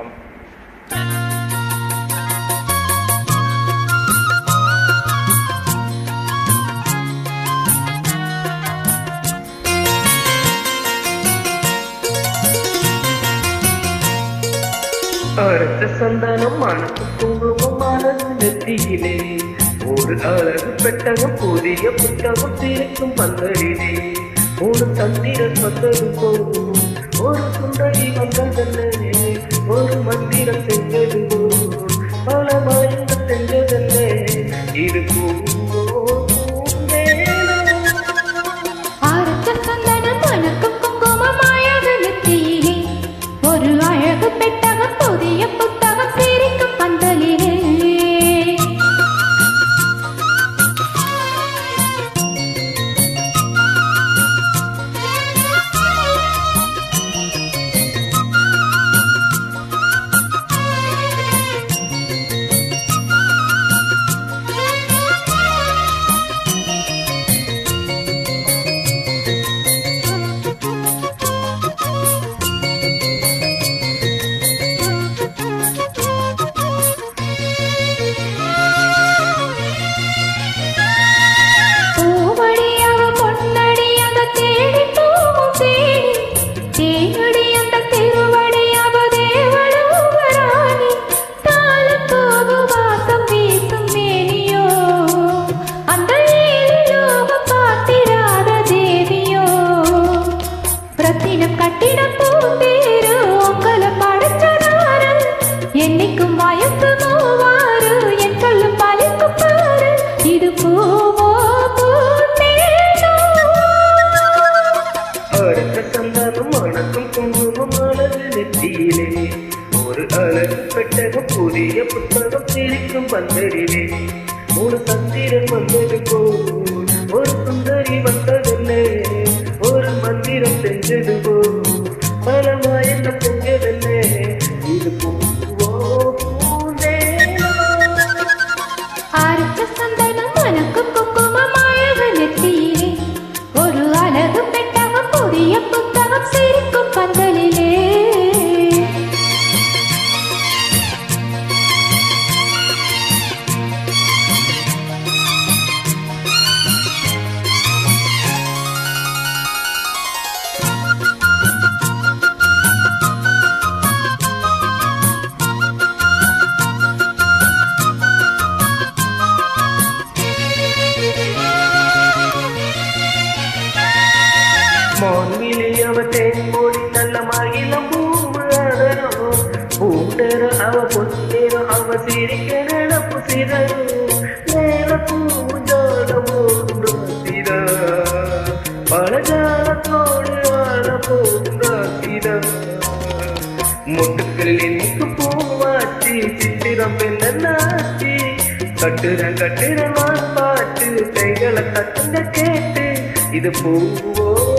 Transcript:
வணக்கம். அடுத்த சந்தானம் மனசு குங்குமம் நெத்தியிலே ஒரு அழகு பெட்டகம் புதிய புத்தகம் திரைக்கும் பந்தடிலே ஒரு தந்திரன் வந்தது போகும் ஒரு சுந்தரி வந்ததல்லே அடுத்த சந்தானம் மணக்கும் குங்குமம் அழகு நெத்தியிலே ஒரு அழகு பெட்டகம் புதிய புத்தகம் சிரிக்கும் பந்தரிலே ஒரு சந்திரன் வந்தது போல் ஒரு சுந்தரி வந்ததில்லை ஒரு மந்திரம் செஞ்சது போல் பல மாயங்கள் சிரிக்கும் பந்தலிலே. மான்விழி தேன்மொழி நல்ல மகிழம் பூவு அடரும். அவ பொன்னேரம் அவ சிரிக்க நினப்பு சிதறும் மேல பூஜால போன்ற பழஜாலத்தோடு ஆட போன்ற சித. முட்டுக்களில் எனக்கு பூவாச்சி சித்திரம் பெண்ண நாச்சி. கட்டுற கட்டுற பாட்டு கைகளை தட்டுங்க கேட்டு. இது பூவோ